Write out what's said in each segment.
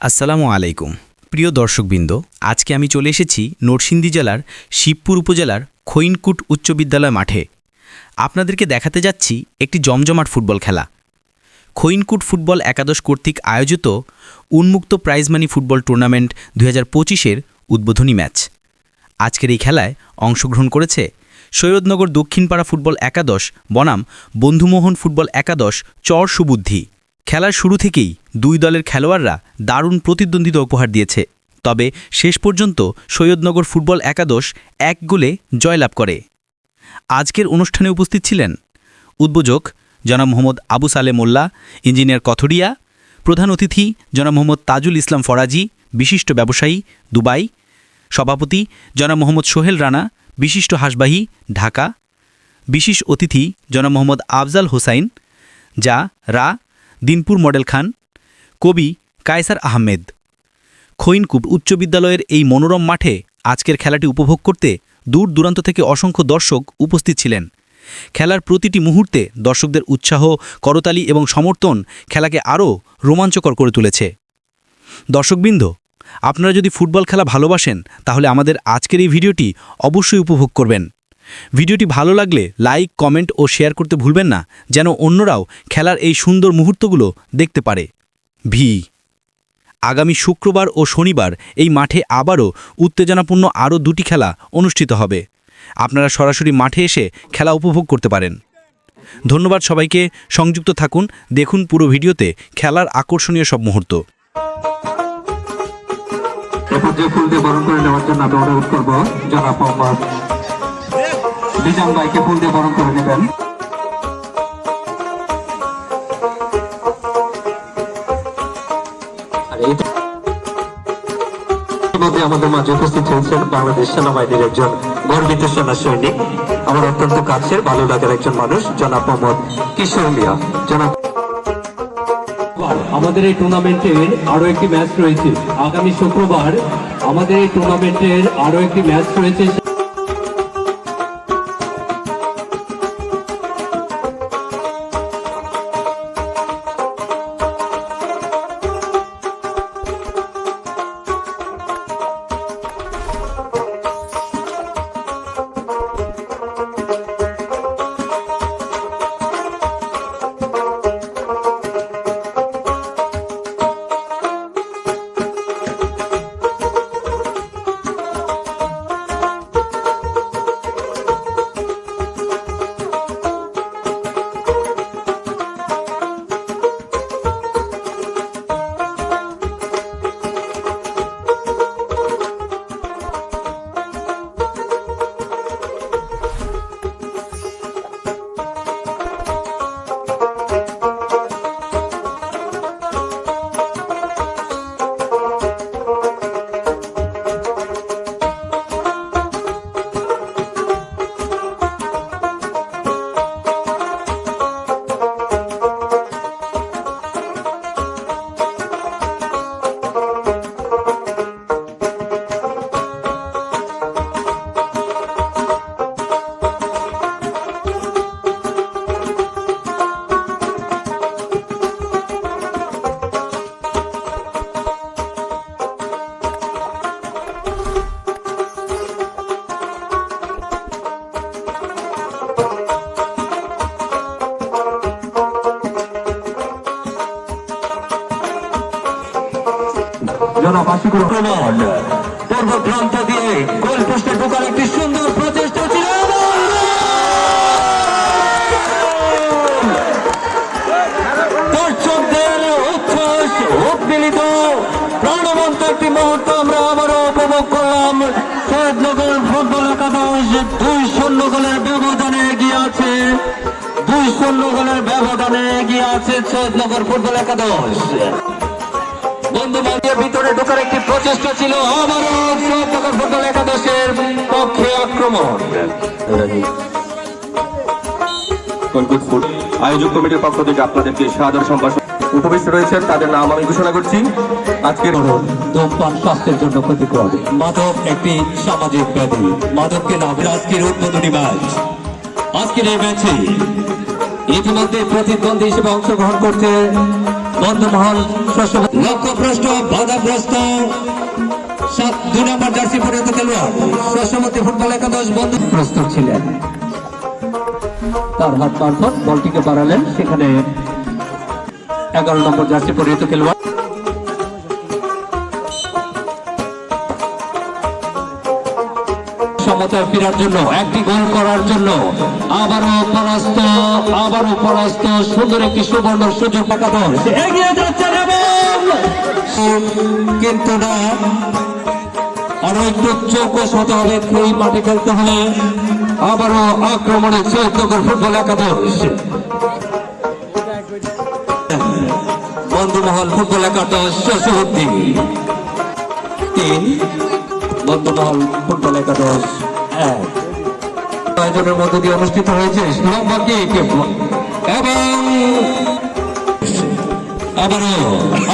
আসসালামু আলাইকুম। প্রিয় দর্শকবৃন্দ, আজকে আমি চলে এসেছি নরসিংদী জেলার শিবপুর উপজেলার খৈনকুট উচ্চ বিদ্যালয় মাঠে। আপনাদেরকে দেখাতে যাচ্ছি একটি জমজমাট ফুটবল খেলা। খৈনকুট ফুটবল একাদশ কর্তৃক আয়োজিত উন্মুক্ত প্রাইজ মানি ফুটবল টুর্নামেন্ট দু হাজার পঁচিশের উদ্বোধনী ম্যাচ। আজকের এই খেলায় অংশগ্রহণ করেছে সৈয়দনগর দক্ষিণপাড়া ফুটবল একাদশ, বনাম বন্ধুমোহন ফুটবল একাদশ চর সুবুদ্ধি। খেলার শুরু থেকেই দুই দলের খেলোয়াড়রা দারুণ প্রতিদ্বন্দ্বিতা উপহার দিয়েছে। তবে শেষ পর্যন্ত সৈয়দনগর ফুটবল একাদশ এক গোলে জয়লাভ করে। আজকের অনুষ্ঠানে উপস্থিত ছিলেন উদ্বোজক জনাব মোহাম্মদ আবু সালে মোল্লা, ইঞ্জিনিয়ার কথরিয়া, প্রধান অতিথি জনাব মোহাম্মদ তাজুল ইসলাম ফরাজি, বিশিষ্ট ব্যবসায়ী দুবাই, সভাপতি জনাব মোহাম্মদ সোহেল রানা, বিশিষ্ট হাসবাহী ঢাকা, বিশেষ অতিথি জনাব মোহাম্মদ আফজাল হোসাইন, যা রা দিনপুর মডেল খান, কবি কায়সার আহমেদ। খৈনকুব উচ্চ বিদ্যালয়ের এই মনোরম মাঠে আজকের খেলাটি উপভোগ করতে দূর দূরান্ত থেকে অসংখ্য দর্শক উপস্থিত ছিলেন। খেলার প্রতিটি মুহূর্তে দর্শকদের উৎসাহ, করতালি এবং সমর্থন খেলাকে আরও রোমাঞ্চকর করে তুলেছে। দর্শকবৃন্দ, আপনারা যদি ফুটবল খেলা ভালোবাসেন, তাহলে আমাদের আজকের এই ভিডিওটি অবশ্যই উপভোগ করবেন। ভিডিওটি ভালো লাগলে লাইক, কমেন্ট ও শেয়ার করতে ভুলবেন না, যেন অন্যরাও খেলার এই সুন্দর মুহূর্তগুলো দেখতে পারে। ভি। আগামী শুক্রবার ও শনিবার এই মাঠে আবারও উত্তেজনাপূর্ণ আরও দুটি খেলা অনুষ্ঠিত হবে। আপনারা সরাসরি মাঠে এসে খেলা উপভোগ করতে পারেন। ধন্যবাদ সবাইকে, সংযুক্ত থাকুন, দেখুন পুরো ভিডিওতে খেলার আকর্ষণীয় সব মুহূর্ত। যে ফুল দিয়ে বরণ করে নেওয়ার জন্য আমি অনুরোধ করব বিজান ভাইকে ফুল দিয়ে বরণ করে নেবেন। মধ্যে আমাদের মাঝে উপস্থিত হয়েছেন বাংলাদেশ সেনাবাহিনীর একজন গর্বিত সেনা সৈনিক। আমার অত্যন্ত কাছের ভালো লাগার একজন মানুষ জনাব মোহাম্মদ কিশোর মিয়া। জনাব আমাদের এই টুর্নামেন্টের আরও একটি ম্যাচ রয়েছে। আগামী শুক্রবার আমাদের এই টুর্নামেন্টের আরও একটি ম্যাচ রয়েছে। রহমান পূর্ব প্রান্ত দিয়ে গোল পোস্টে ঢোকার একটি সুন্দর প্রচেষ্টা ছিল। আবারও উপভোগ করলাম। সৈয়দনগর ফুটবল একাদশ দুই শূন্য গোলের ব্যবধানে এগিয়ে আছে। দুই শূন্য গোলের ব্যবধানে এগিয়ে আছে সৈয়দনগর ফুটবল একাদশ। বন্ধু ভিতরে ঢোকার একটি প্রচেষ্টা ছিল। আবারও ফুটবল একাদশের পক্ষে আক্রমণ। আয়োজক কমিটির পক্ষ থেকে আপনাদেরকে সাদর সম্ভাষণ উপবিষ্ট রয়েছেন তাদের নাম আমি ঘোষণা করছি। আজকের ধূমপান স্বাস্থ্যের জন্য ক্ষতিকর। মাদক একটি সামাজিক ব্যাধি। মাদককে না আজকের উদ্বোধনী ম্যাচ। আজকের এই ম্যাচে ইতিমধ্যে প্রতিদ্বন্দ্বী হিসেবে অংশগ্রহণ করছে বন্ধমহল লক্ষ্যভ্রষ্ট বাধাগ্রস্ত সাত দুই নম্বর জার্সি পরিণত খেলোয়াড় শশমতি ফুটবল একাদশ বন্ধু প্রস্তুত ছিলেন। তার হাত মারফত বলটিকে বাড়ালেন, সেখানে এগারো নম্বর জার্সি পরিণত খেলোয়াড় সমতায় ফেরার জন্য একটি গোল করার জন্য। আবারও পরাস্ত আবারও পরাস্ত সুন্দর একটি সুবর্ণ সুযোগ দল। এগিয়ে যাচ্ছেন কিন্তু না। আরও একটু চৌকস হতে হবে এই মাঠে খেলতে হলে। আবারও আক্রমণে চৌদ্দগর ফুটবল একাদশ। বন্ধুমহল ফুটবল একাদশ তিন বর্তমান ফুটবল একাদশ। এক আয়োজনের মধ্য দিয়ে অনুষ্ঠিত হয়েছে লম্বা কিক এবং আবারও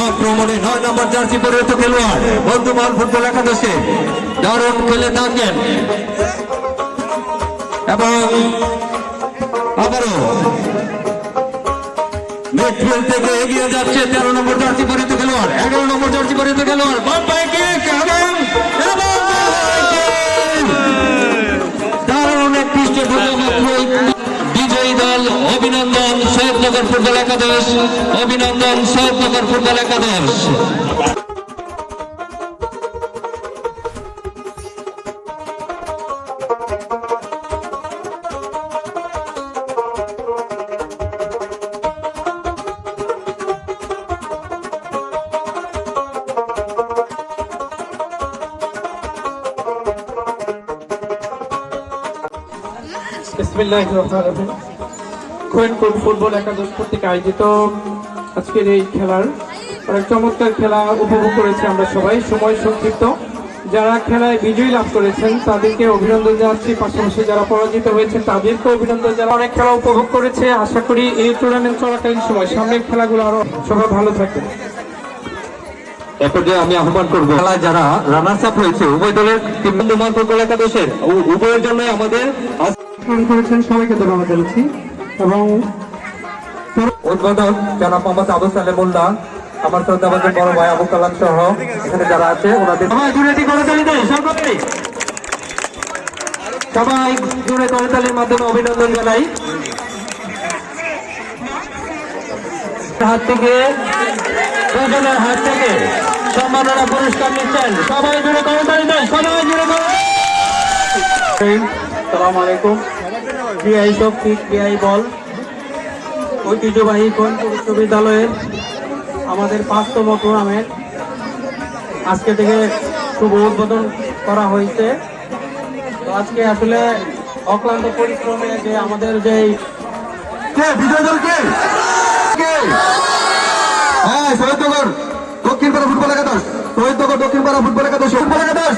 আক্রমণে নয় নম্বর জার্সি পরিণত খেলোয়াড়, বন্ধুমহল ফুটবল একাদশে দারুণ খেলে থাকেন। এবং আবারও মিডফিল্ড থেকে এগিয়ে যাচ্ছে তেরো নম্বর জার্সি পরিণত খেলোয়াড়, এগারো নম্বর জার্সি পরিণত খেলোয়াড়, বাম কিক এবং এবং। বিজয়ী দল অভিনন্দন সৈয়দনগর ফুটবল একাদশ অভিনন্দন সৈয়দনগর ফুটবল একাদশ। আজকের এই খেলার অনেক চমৎকার খেলা উপভোগ করেছি আমরা সবাই। সময় সংক্ষিপ্ত। যারা খেলায় লাভ করেছেন, তাদেরকে অভিনন্দন জানাচ্ছি। পাশাপাশি যারা পরাজিত তাদেরকে অভিনন্দন অনেক খেলা উপভোগ করেছে। আশা করি এই টুর্নামেন্ট চলাকালীন সময় সামনের খেলাগুলো আরও সবাই ভালো থাকবে। আমি আহ্বান করব, খেলায় যারা রানার্স আপ হয়েছে, উভয় দলের উভয়ের জন্য আমাদের করেছেন সবাইকে ধন্যবাদ জানাচ্ছি। এবং উদ্বোধক জনাব মোহাম্মদ আবু সালে মোল্লা আমার শ্রদ্ধাবাদের বড় ভাই আবু কালাম সহ এখানে যারা আছে ওনাদের সবাই জুড়ে করতালির মাধ্যমে অভিনন্দন জানাই। হাত থেকে দুজনের হাত থেকে সম্মাননা পুরস্কার নিচ্ছেন। সবাই জুড়ে করতালি দেয় সবাই জুড়ে করতালি সালাম আলাইকুম। বিআই শক্তি বিআই বল। ঐতিহ্যবাহী কোনপুর উচ্চ বিদ্যালয়ের আমাদের পাঁচতম টুর্নামেন্ট আজকে থেকে শুভ উদ্বোধন করা হয়েছে। তো আজকে আসলে অক্লান্ত পরিশ্রমে যে আমাদের যে হ্যাঁ শহীদনগর দক্ষিণ পাড়া ফুটবল একাদশ। শহীদনগর দক্ষিণ পাড়া ফুটবল একাদশ। ফুটবল একাদশ।